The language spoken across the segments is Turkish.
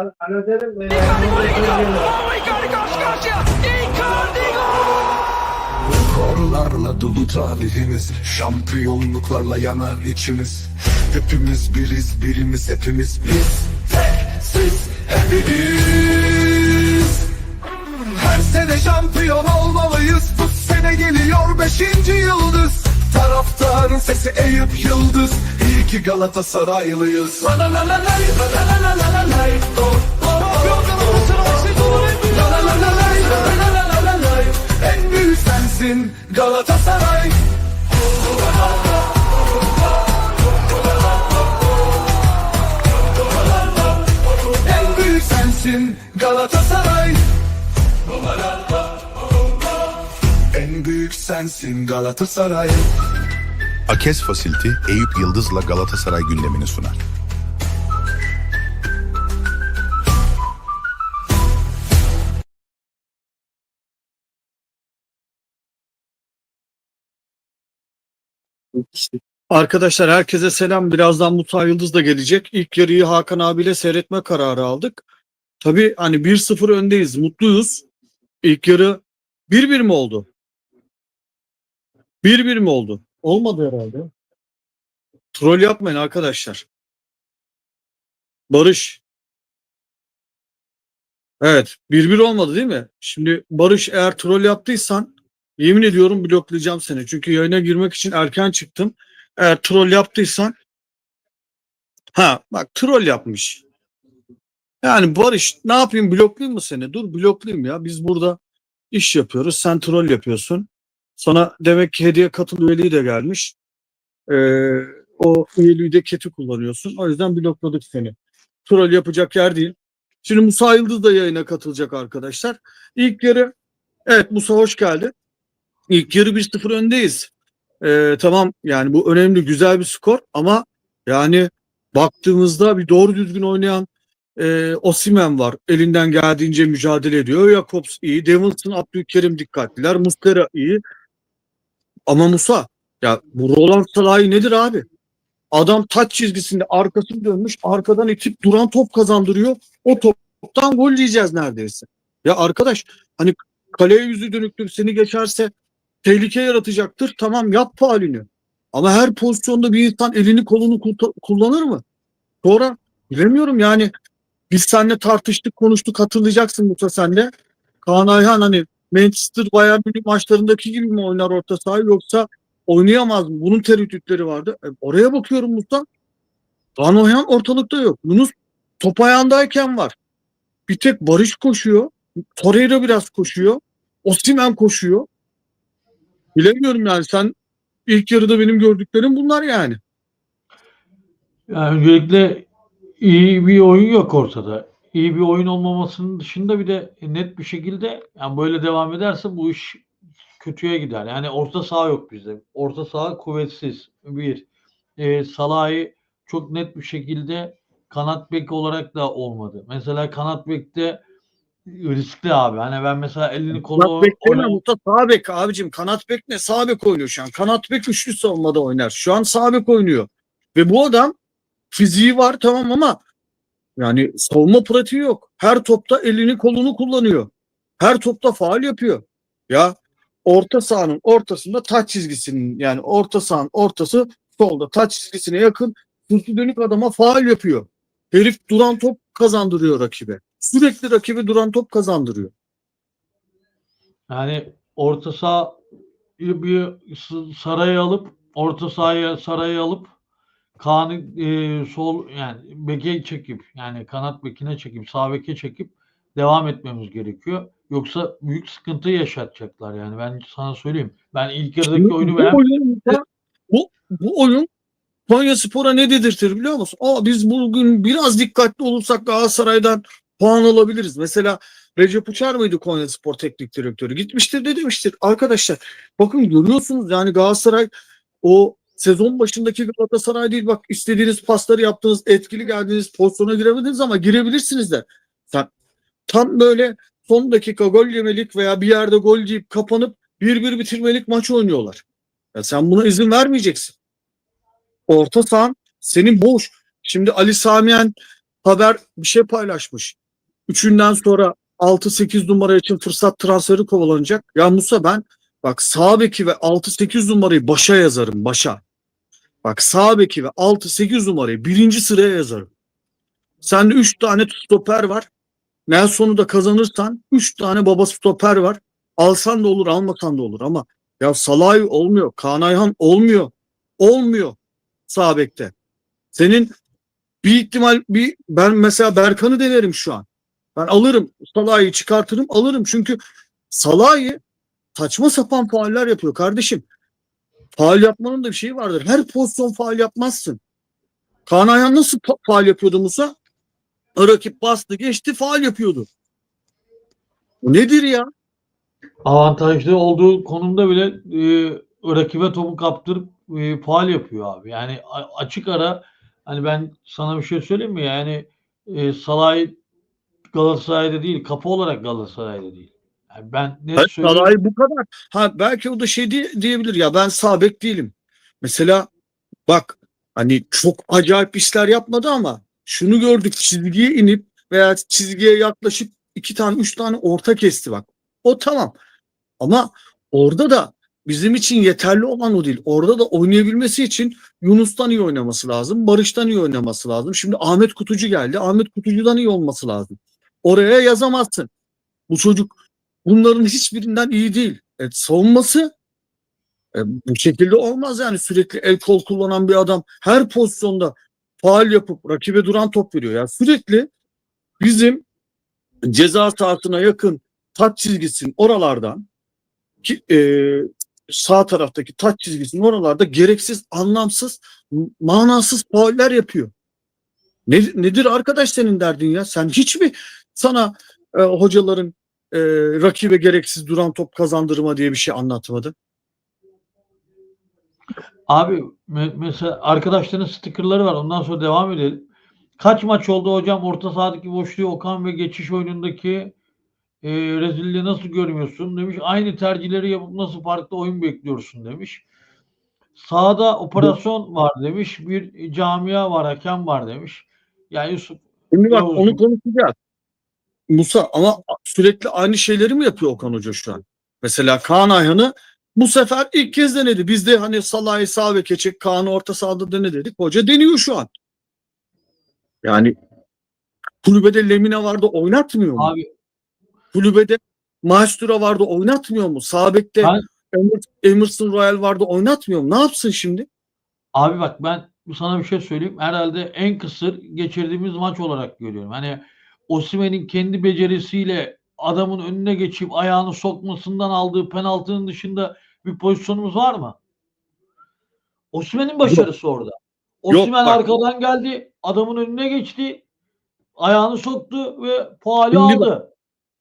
An- Anlatırım. Icardi gol Icardi! Oh Icardi karşı karşıya! Icardi gol! Korlarla dolu tarihimiz Şampiyonluklarla yanar içimiz Hepimiz biriz birimiz hepimiz biz Tek siz hepimiz Her sene şampiyon olmalıyız Bu sene geliyor beşinci yıldız Taraftarın sesi Eyüp Yıldız İyi ki Galatasaraylıyız La la la la lay, la la la la la lay, oh, oh, oh, oh. La la la la lay, la la la la la lay. En büyük sensin Galatasaray En büyük sensin Galatasaray En büyük sensin Galatasaray Akes Fasiliti Eyüp Yıldız'la Galatasaray gündemini sunar. Arkadaşlar herkese selam. Birazdan Musa Yıldız da gelecek. İlk yarıyı Hakan abiyle seyretme kararı aldık. Tabii hani 1-0 öndeyiz. Mutluyuz. İlk yarı 1-1 mi oldu? 1-1 mi oldu? Olmadı herhalde. Troll yapmayın arkadaşlar. Barış. Evet. 1-1 olmadı değil mi? Şimdi Barış eğer troll yaptıysan yemin ediyorum bloklayacağım seni. Çünkü yayına girmek için erken çıktım. Eğer troll yaptıysan ha bak troll yapmış. Yani Barış ne yapayım bloklayayım mı seni? Dur bloklayayım ya. Biz burada iş yapıyoruz. Sen troll yapıyorsun. Sana demek ki hediye katıl üyeliği de gelmiş. Ee, o üyeliği de kötü kullanıyorsun. O yüzden blokladık seni. Troll yapacak yer değil. Şimdi Musa Yıldız da yayına katılacak arkadaşlar. İlk yarı evet Musa hoş geldin. İlk yarı 1-0 öndeyiz. Ee, tamam yani bu önemli güzel bir skor ama yani baktığımızda bir doğru düzgün oynayan e, Osimen var. Elinden geldiğince mücadele ediyor. Jakobs iyi. Davidson, Abdülkerim dikkatliler. Mustera iyi. Ama Musa ya bu Roland Salah'ı nedir abi? Adam taç çizgisinde arkasını dönmüş. Arkadan itip duran top kazandırıyor. O toptan gol yiyeceğiz neredeyse. Ya arkadaş hani kaleye yüzü dönüktür seni geçerse tehlike yaratacaktır. Tamam yap faalini. Ama her pozisyonda bir insan elini kolunu kullanır mı? Sonra bilemiyorum yani biz seninle tartıştık konuştuk hatırlayacaksın Musa sen de. Kaan Ayhan hani Manchester Bayern Münih maçlarındaki gibi mi oynar orta sahayı yoksa oynayamaz mı? Bunun tereddütleri vardı. E, oraya bakıyorum Musa. Kaan Ayhan ortalıkta yok. Yunus top ayağındayken var. Bir tek Barış koşuyor. Torreira biraz koşuyor. Osimhen koşuyor. Bilemiyorum yani sen ilk yarıda benim gördüklerim bunlar yani. Yani öncelikle iyi bir oyun yok ortada. İyi bir oyun olmamasının dışında bir de net bir şekilde yani böyle devam ederse bu iş kötüye gider. Yani orta saha yok bizde. Orta saha kuvvetsiz. Bir. E, Salah'ı çok net bir şekilde kanat bek olarak da olmadı. Mesela kanat bekte riskli abi. Hani ben mesela elini kolunu Kanat bek oynam- Musa sağ bek abicim. Kanat bek ne? Sağ bek oynuyor şu an. Kanat bek üçlü savunmada oynar. Şu an sağ bek oynuyor. Ve bu adam fiziği var tamam ama yani savunma pratiği yok. Her topta elini kolunu kullanıyor. Her topta faal yapıyor. Ya orta sahanın ortasında taç çizgisinin yani orta sahanın ortası solda taç çizgisine yakın sırtı dönük adama faal yapıyor. Herif duran top kazandırıyor rakibe. Sürekli rakibe duran top kazandırıyor. Yani orta saha bir sarayı alıp orta sahaya sarayı alıp Kaan'ı e, sol yani beke çekip yani kanat bekine çekip sağ beke çekip devam etmemiz gerekiyor. Yoksa büyük sıkıntı yaşatacaklar yani ben sana söyleyeyim. Ben ilk yarıdaki oyunu bu beğen oyun, bu, bu oyun Konya Spor'a ne dedirtir biliyor musun? Aa, biz bugün biraz dikkatli olursak Galatasaray'dan puan alabiliriz. Mesela Recep Uçar mıydı Konya Spor Teknik Direktörü? Gitmiştir de demiştir. Arkadaşlar bakın görüyorsunuz yani Galatasaray o sezon başındaki Galatasaray değil bak istediğiniz pasları yaptınız etkili geldiğiniz pozisyona giremediniz ama girebilirsiniz de. Sen tam böyle son dakika gol yemelik veya bir yerde gol yiyip kapanıp bir bir bitirmelik maç oynuyorlar. Ya sen buna izin vermeyeceksin. Orta sahan senin boş. Şimdi Ali Samiyen haber bir şey paylaşmış. Üçünden sonra 6-8 numara için fırsat transferi kovalanacak. Ya Musa ben bak sağ beki ve 6-8 numarayı başa yazarım başa. Bak sağ beki ve 6-8 numarayı birinci sıraya yazarım. Sende 3 tane stoper var. Nelson'u da kazanırsan 3 tane baba stoper var. Alsan da olur almasan da olur ama ya Salah'ı olmuyor. Kaan Ayhan olmuyor. Olmuyor sağ bekte. Senin bir ihtimal bir ben mesela Berkan'ı denerim şu an. Ben alırım Salah'ı çıkartırım alırım çünkü Salah'ı saçma sapan fauller yapıyor kardeşim. Faul yapmanın da bir şeyi vardır. Her pozisyon faul yapmazsın. Kaan Ayhan nasıl fa- faul yapıyordu Musa? Rakip bastı geçti faul yapıyordu. Bu nedir ya? avantajlı olduğu konumda bile e, rakibe topu kaptırıp e, faal yapıyor abi. Yani açık ara hani ben sana bir şey söyleyeyim mi? Yani e, Salah'ı Galatasaray'da değil, kapı olarak Galatasaray'da değil. Yani ben ne Evet, söyleyeyim? Bu kadar. Ha belki o da şey diye- diyebilir ya ben sağ bek değilim. Mesela bak hani çok acayip işler yapmadı ama şunu gördük çizgiye inip veya çizgiye yaklaşıp iki tane üç tane orta kesti bak. O tamam. Ama orada da bizim için yeterli olan o değil. Orada da oynayabilmesi için Yunus'tan iyi oynaması lazım. Barış'tan iyi oynaması lazım. Şimdi Ahmet Kutucu geldi. Ahmet Kutucu'dan iyi olması lazım. Oraya yazamazsın. Bu çocuk bunların hiçbirinden iyi değil. E, savunması e, bu şekilde olmaz yani sürekli el kol kullanan bir adam her pozisyonda faal yapıp rakibe duran top veriyor. Yani sürekli bizim ceza sahasına yakın taç çizgisinin oralardan ki, e, sağ taraftaki taç çizgisinin oralarda gereksiz, anlamsız, manasız fauller yapıyor. Ne, nedir arkadaş senin derdin ya? Sen hiç mi sana e, hocaların e, rakibe gereksiz duran top kazandırma diye bir şey anlatmadı? Abi me- mesela arkadaşların stickerları var. Ondan sonra devam edelim. Kaç maç oldu hocam orta sahadaki boşluğu Okan ve geçiş oyunundaki e, rezilliği nasıl görmüyorsun demiş. Aynı tercihleri yapıp nasıl farklı oyun bekliyorsun demiş. Sahada operasyon var demiş. Bir camia var, hakem var demiş. Yani Yusuf Şimdi bak onu konuşacağız. Musa ama sürekli aynı şeyleri mi yapıyor Okan Hoca şu an? Mesela Kaan Ayhan'ı bu sefer ilk kez denedi. Biz de hani Salah'ı sağ ve keçek Kaan'ı orta sahada dene dedik. Hoca deniyor şu an. Yani kulübede Lemine vardı oynatmıyor mu? abi Kulübede Maestro vardı oynatmıyor mu? Sağ bekte Ben- Emer- Emerson Royal vardı oynatmıyor mu? Ne yapsın şimdi? Abi bak ben sana bir şey söyleyeyim. Herhalde en kısır geçirdiğimiz maç olarak görüyorum. Hani Osimhen'in kendi becerisiyle adamın önüne geçip ayağını sokmasından aldığı penaltının dışında bir pozisyonumuz var mı? Osimhen'in başarısı orada. Osimhen bak. arkadan geldi, adamın önüne geçti, ayağını soktu ve faali Şimdi aldı.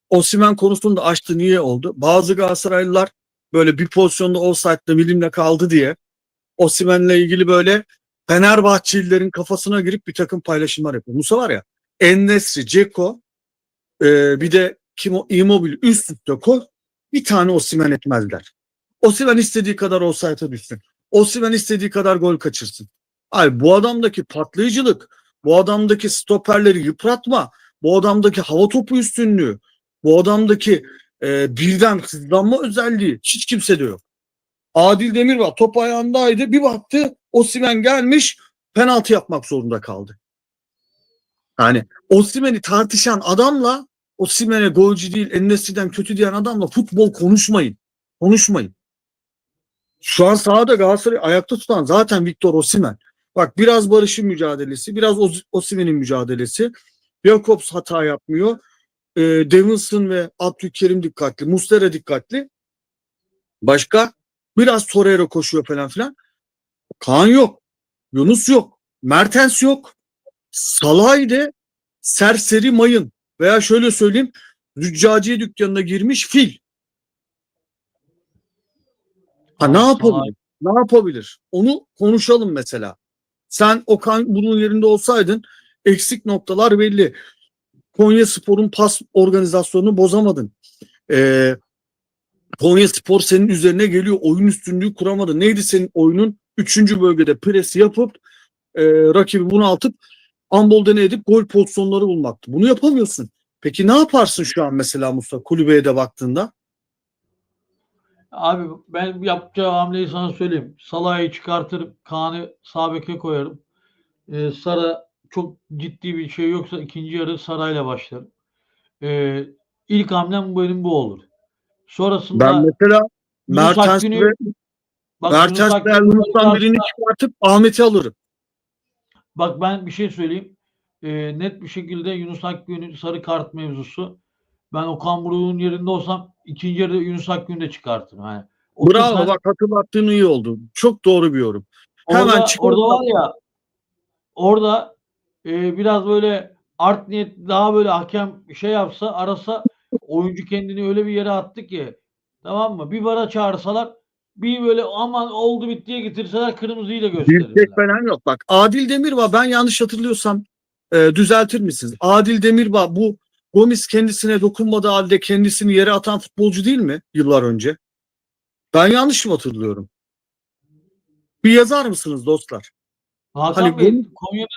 Osimhen konusunda açtı niye oldu? Bazı Galatasaraylılar böyle bir pozisyonda offside'da milimle kaldı diye Osimhen'le ilgili böyle Fenerbahçelilerin kafasına girip bir takım paylaşımlar yapıyor. Musa var ya Ennesri, Ceko e, bir de kim o Immobile üst üste koy bir tane Osimhen etmezler. Osimhen istediği kadar offside'a düşsün. Osimhen istediği kadar gol kaçırsın. Ay bu adamdaki patlayıcılık, bu adamdaki stoperleri yıpratma, bu adamdaki hava topu üstünlüğü, bu adamdaki e, birden hızlanma özelliği hiç kimsede yok. Adil Demirbağ top ayağındaydı. Bir baktı Osimhen gelmiş penaltı yapmak zorunda kaldı. Yani Osimhen'i tartışan adamla Osimhen'e golcü değil Ennesi'den kötü diyen adamla futbol konuşmayın. Konuşmayın. Şu an sahada Galatasaray ayakta tutan zaten Victor Osimhen. Bak biraz Barış'ın mücadelesi, biraz Os- Osimhen'in mücadelesi. Jakobs hata yapmıyor. E, Davinson ve Abdülkerim dikkatli. Muslera dikkatli. Başka? Biraz Torreira koşuyor falan filan. Kaan yok. Yunus yok. Mertens yok. Salah'ydı serseri mayın. Veya şöyle söyleyeyim. Züccaciye dükkanına girmiş fil. Ha ne Salah- yapabilir? Ne yapabilir? Onu konuşalım mesela. Sen Okan bunun yerinde olsaydın eksik noktalar belli. Konya Spor'un pas organizasyonunu bozamadın. Ee, Konya Spor senin üzerine geliyor. Oyun üstünlüğü kuramadı. Neydi senin oyunun? Üçüncü bölgede pres yapıp e, rakibi bunaltıp Ambol'de edip gol pozisyonları bulmaktı. Bunu yapamıyorsun. Peki ne yaparsın şu an mesela Mustafa kulübeye de baktığında? Abi ben yapacağı hamleyi sana söyleyeyim. Salah'ı çıkartırım. Kaan'ı sağ beke koyarım. Ee, Sara çok ciddi bir şey yoksa ikinci yarı Sara'yla başlarım. Ee, ilk hamlem benim bu olur. Sonrasında Ben mesela Mertens ve Mertens ve birini çıkartıp Ahmet'i alırım. Bak ben bir şey söyleyeyim. Ee, net bir şekilde Yunus Akgün'ün sarı kart mevzusu. Ben Okan Buruk'un yerinde olsam ikinci yarıda Yunus Akgün'ü de çıkartırım. Yani Bravo otursan- bak hatırlattığın iyi oldu. Çok doğru bir yorum. Hemen orada, çıkar- orada var ya orada e, biraz böyle art niyet daha böyle hakem şey yapsa arasa oyuncu kendini öyle bir yere attı ki tamam mı? Bir vara çağırsalar bir böyle aman oldu bittiye getirseler kırmızıyı da gösterirler. Yüksek falan yok. Bak Adil Demirbağ ben yanlış hatırlıyorsam e, düzeltir misiniz? Adil Demirbağ bu Gomis kendisine dokunmadığı halde kendisini yere atan futbolcu değil mi yıllar önce? Ben yanlış mı hatırlıyorum? Bir yazar mısınız dostlar? Hakan Hani Bey bunu- Konya'nın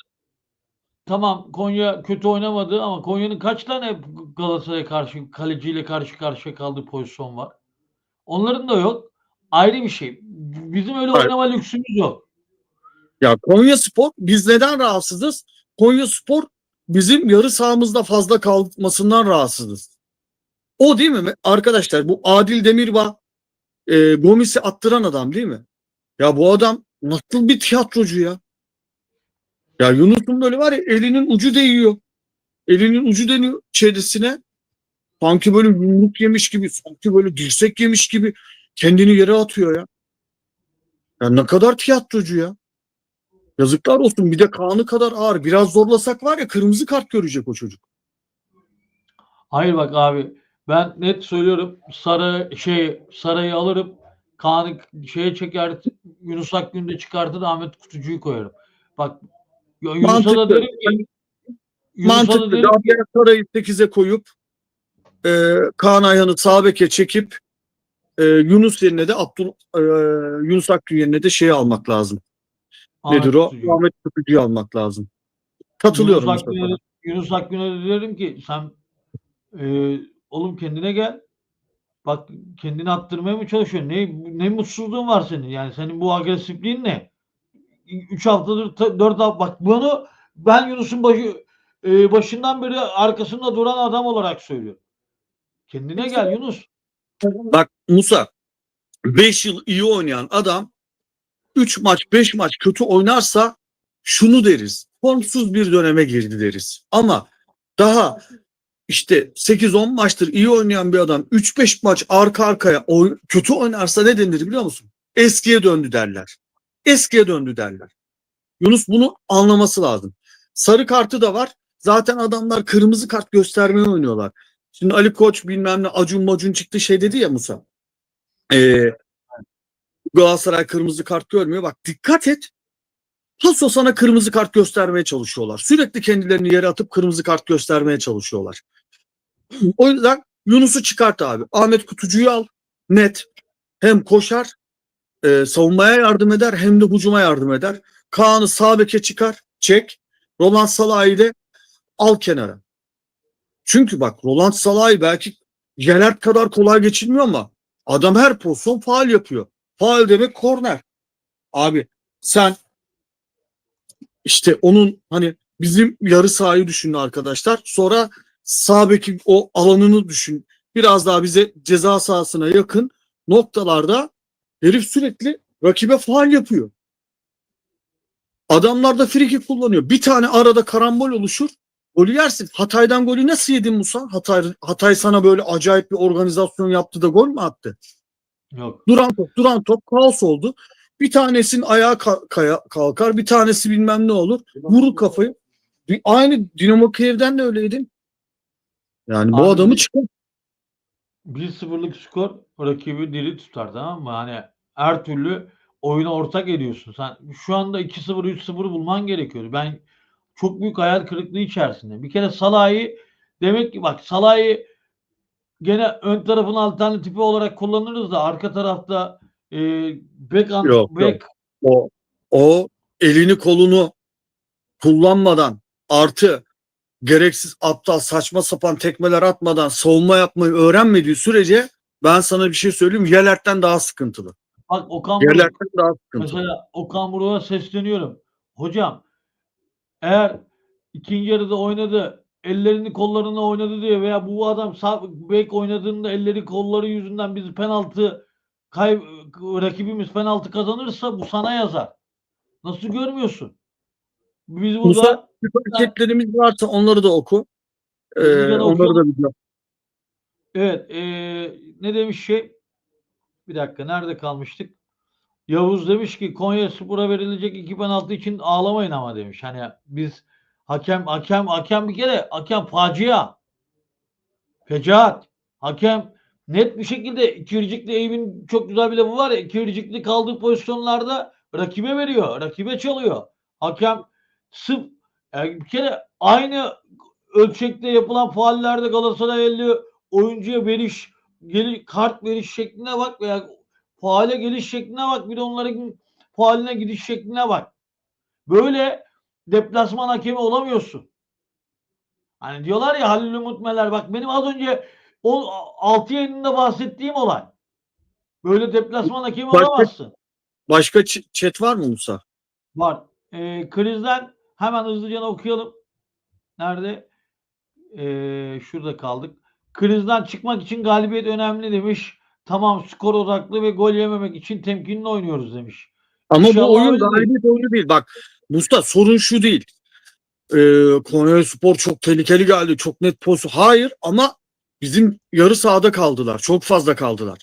tamam Konya kötü oynamadı ama Konya'nın kaç tane Galatasaray'a karşı kaleciyle karşı karşıya kaldığı pozisyon var? Onların da yok. Ayrı bir şey. Bizim öyle Hayır. oynama lüksümüz yok. Ya Konya Spor biz neden rahatsızız? Konya Spor bizim yarı sahamızda fazla kalmasından rahatsızız. O değil mi? Arkadaşlar bu Adil Demirbağ e, Gomis'i attıran adam değil mi? Ya bu adam nasıl bir tiyatrocu ya? Ya Yunus'un böyle var ya elinin ucu değiyor. Elinin ucu deniyor çenesine. Sanki böyle yumruk yemiş gibi, sanki böyle dirsek yemiş gibi kendini yere atıyor ya. Ya ne kadar tiyatrocu ya. Yazıklar olsun bir de Kaan'ı kadar ağır. Biraz zorlasak var ya kırmızı kart görecek o çocuk. Hayır bak abi ben net söylüyorum Sarı şey Saray'ı alırım Kaan'ı şeye çeker Yunus Akgün'ü de çıkartır Ahmet Kutucu'yu koyarım. Bak Yunus'a da Mantıklı. derim ki Yunus'a da Mantıklı. derim ki Saray'ı 8'e koyup e, Kaan Ayhan'ı sağ beke çekip e, Yunus yerine de Abdul e, Yunus Akgün yerine de şeyi almak lazım. Ahmet Nedir o? Kutucu'yu. Ahmet Kutucu'yu almak lazım. Katılıyorum. Yunus. Akgün'e, Yunus Akgün'e de derim ki sen e, oğlum kendine gel. Bak kendini attırmaya mı çalışıyorsun? Ne, ne mutsuzluğun var senin? Yani senin bu agresifliğin ne? 3 haftadır 4 hafta bak bunu ben Yunus'un başı, e, başından beri arkasında duran adam olarak söylüyorum. Kendine gel Yunus. Bak Musa 5 yıl iyi oynayan adam 3 maç 5 maç kötü oynarsa şunu deriz. Formsuz bir döneme girdi deriz. Ama daha işte 8-10 maçtır iyi oynayan bir adam 3-5 maç arka arkaya oy- kötü oynarsa ne denir biliyor musun? Eskiye döndü derler. Eskiye döndü derler. Yunus bunu anlaması lazım. Sarı kartı da var. Zaten adamlar kırmızı kart göstermeye oynuyorlar. Şimdi Ali Koç bilmem ne Acun Macun çıktı şey dedi ya Musa. Ee, Galatasaray kırmızı kart görmüyor. Bak dikkat et. Paso sana kırmızı kart göstermeye çalışıyorlar. Sürekli kendilerini yere atıp kırmızı kart göstermeye çalışıyorlar. O yüzden Yunus'u çıkart abi. Ahmet Kutucu'yu al. Net. Hem koşar, e, savunmaya yardım eder hem de hücuma yardım eder. Kaan'ı sağ beke çıkar, çek. Roland Salah'ı de al kenara. Çünkü bak Roland Salah'ı belki Gelert kadar kolay geçilmiyor ama adam her pozisyon faal yapıyor. Faal demek korner. Abi sen işte onun hani bizim yarı sahayı düşünün arkadaşlar. Sonra sağ bekin o alanını düşün. Biraz daha bize ceza sahasına yakın noktalarda herif sürekli rakibe faal yapıyor. Adamlar da friki kullanıyor. Bir tane arada karambol oluşur. Golü yersin. Hatay'dan golü nasıl yedin Musa? Hatay, Hatay sana böyle acayip bir organizasyon yaptı da gol mü attı? Yok. Duran top, duran top kaos oldu. Bir tanesinin ayağı ka- kaya- kalkar, bir tanesi bilmem ne olur. Vurur kafayı. Bir, aynı Dinamo Kiev'den de öyleydi. Yani bu Abi- adamı çıkar. 1-0'lık skor rakibi diri tutar tamam mı? Hani her türlü oyuna ortak ediyorsun. Sen şu anda 2-0 3-0 bulman gerekiyor. Ben çok büyük hayal kırıklığı içerisinde. Bir kere Salah'ı demek ki bak Salah'ı gene ön tarafın alternatifi olarak kullanırız da arka tarafta e, bek, an- Yok, bek O, o elini kolunu kullanmadan artı gereksiz aptal saçma sapan tekmeler atmadan savunma yapmayı öğrenmediği sürece ben sana bir şey söyleyeyim Yelert'ten daha sıkıntılı. Bak Okan Buruk, Yelert'ten daha sıkıntılı. mesela Okan Buruk'a sesleniyorum. Hocam eğer ikinci yarıda oynadı ellerini kollarını oynadı diye veya bu adam sağ bek oynadığında elleri kolları yüzünden biz penaltı kay rakibimiz penaltı kazanırsa bu sana yazar. Nasıl görmüyorsun? Biz burada hareketlerimiz varsa onları da oku. Ee, da onları da biliyorum. Evet, eee, ne demiş şey? Bir dakika, nerede kalmıştık? Yavuz demiş ki Konya Spor'a verilecek iki penaltı için ağlamayın ama demiş. Hani biz hakem hakem hakem bir kere hakem facia. Fecaat. Hakem net bir şekilde ikircikli Eyüp'ün çok güzel bir lafı var ya ikircikli kaldığı pozisyonlarda rakibe veriyor. Rakibe çalıyor. Hakem sırf yani bir kere aynı ölçekte yapılan faallerde Galatasaray 50 oyuncuya veriş geli, kart veriş şekline bak veya faale geliş şekline bak bir de onların faaline gidiş şekline bak. Böyle deplasman hakemi olamıyorsun. Hani diyorlar ya Halil Umut Meler bak benim az önce o 6 yayınında bahsettiğim olay. Böyle deplasman hakemi Başka- olamazsın. Başka chat var mı Musa? Var. Ee, krizden hemen hızlıca okuyalım. Nerede? Ee, şurada kaldık. Krizden çıkmak için galibiyet önemli demiş. Tamam skor odaklı ve gol yememek için temkinli oynuyoruz demiş. Ama İnşallah bu oyun galibiyet oyunu değil. Bak Musta sorun şu değil. Ee, Konya Spor çok tehlikeli geldi. Çok net pozisyon. Hayır ama bizim yarı sahada kaldılar. Çok fazla kaldılar.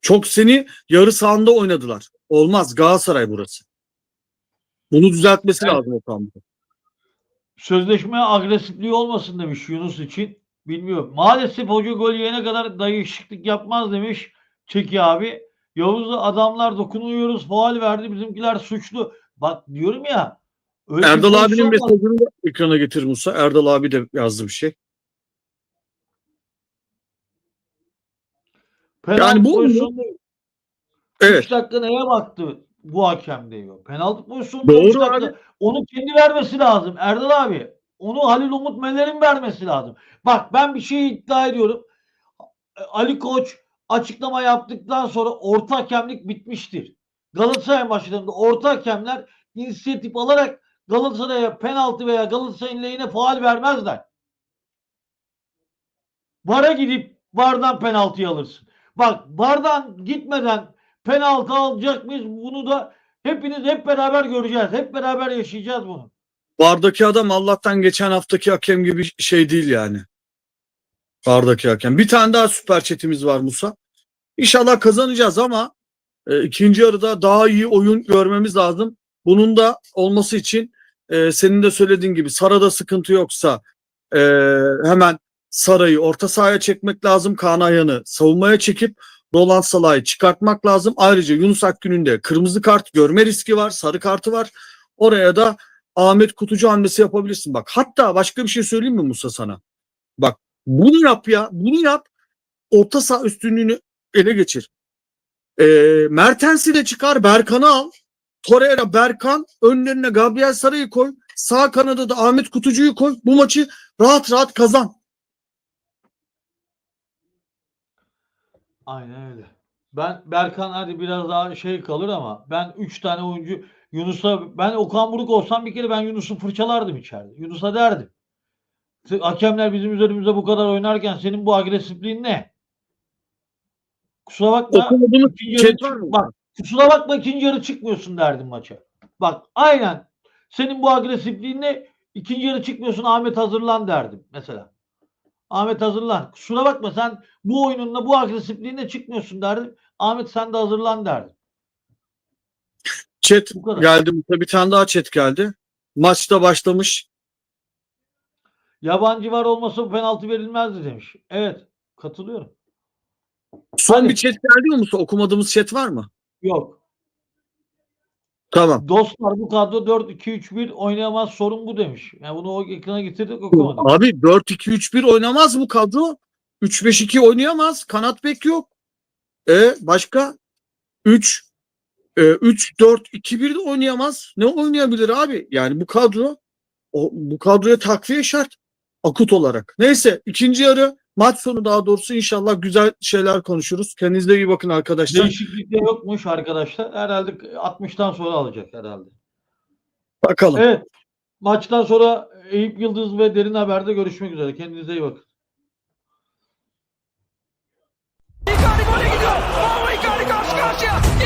Çok seni yarı sahanda oynadılar. Olmaz Galatasaray burası. Bunu düzeltmesi Evet. lazım Okan Buruk. Sözleşme agresifliği olmasın demiş Yunus için. Bilmiyorum. Maalesef hoca gol yiyene kadar değişiklik yapmaz demiş Çeki abi. Yavuz'da adamlar dokunuyoruz faal verdi bizimkiler suçlu. Bak diyorum ya. öyle Erdal abinin pozisyon var. mesajını da ekrana getir Musa. Erdal abi de yazdı bir şey. Penaltı Yani bu- Evet. 3 dakika neye baktı bu hakem diyor. Penaltı pozisyonunda Doğru 3 dakika. abi. Onu kendi vermesi lazım. Erdal abi. Onu Halil Umut Meler'in vermesi lazım. Bak ben bir şey iddia ediyorum. Ali Koç açıklama yaptıktan sonra orta hakemlik bitmiştir. Galatasaray maçlarında orta hakemler inisiyatif alarak Galatasaray'a penaltı veya Galatasaray'ın lehine faal vermezler. VAR'a gidip VAR'dan penaltıyı alırsın. Bak VAR'dan gitmeden penaltı alacak mıyız? Bunu da hepiniz hep beraber göreceğiz. Hep beraber yaşayacağız bunu. Bardaki adam Allah'tan geçen haftaki hakem gibi şey değil yani. Bardaki hakem. Bir tane daha süper chatimiz var Musa. İnşallah kazanacağız ama e, ikinci yarıda daha iyi oyun görmemiz lazım. Bunun da olması için e, senin de söylediğin gibi Sara'da sıkıntı yoksa e, hemen Sara'yı orta sahaya çekmek lazım. Kaan Ayhan'ı savunmaya çekip Roland Salah'ı çıkartmak lazım. Ayrıca Yunus Akgün'ün de kırmızı kart görme riski var. Sarı kartı var. Oraya da Ahmet Kutucu hamlesi yapabilirsin. Bak hatta başka bir şey söyleyeyim mi Musa sana? Bak bunu yap ya. Bunu yap. Orta saha üstünlüğünü ele geçir. Ee, Mertens'i de çıkar. Berkan'ı al. Torreira, Berkan önlerine Gabriel Sarı'yı koy. Sağ kanada da Ahmet Kutucu'yu koy. Bu maçı rahat rahat kazan. Aynen öyle. Ben Berkan hadi biraz daha şey kalır ama ben 3 tane oyuncu Yunus'a ben Okan Buruk olsam bir kere ben Yunus'u fırçalardım içeride. Yunus'a derdim. "Sen- Hakemler bizim üzerimize bu kadar oynarken senin bu agresifliğin ne? Kusura bakma. Okumadığımız ikinci yarı çık-? Bak kusura bakma ikinci yarı çıkmıyorsun derdim maça. Bak aynen. Senin bu agresifliğin ne? İkinci yarı çıkmıyorsun Ahmet hazırlan derdim mesela. Ahmet hazırlan. Kusura bakma sen bu oyununla bu agresifliğinle çıkmıyorsun derdim. Ahmet sen de hazırlan derdim. Chat geldi. Bir tane daha chat geldi. Maçta başlamış. Yabancı var olmasa bu penaltı verilmezdi demiş. Evet katılıyorum. Son Hadi. bir chat geldi mi Musa? Okumadığımız chat var mı? Yok. Tamam. Dostlar bu kadro 4-2-3-1 oynayamaz sorun bu demiş. Yani bunu o ekrana getirdik okumadık. Abi 4-2-3-1 oynamaz bu kadro. 3-5-2 oynayamaz. Kanat bek yok. E başka? 3 e, 3-4-2-1 de oynayamaz. Ne oynayabilir abi? Yani bu kadro O, bu kadroya takviye şart. Akut olarak. Neyse ikinci yarı maç sonu daha doğrusu inşallah güzel şeyler konuşuruz. Kendinize iyi bakın arkadaşlar. Değişiklik de yokmuş arkadaşlar. Herhalde 60'tan sonra alacak herhalde. Bakalım. Evet. Maçtan sonra Eyüp Yıldız ve Derin Haber'de görüşmek üzere. Kendinize iyi bakın. Icardi gole gidiyor. Oh Icardi karşı karşıya.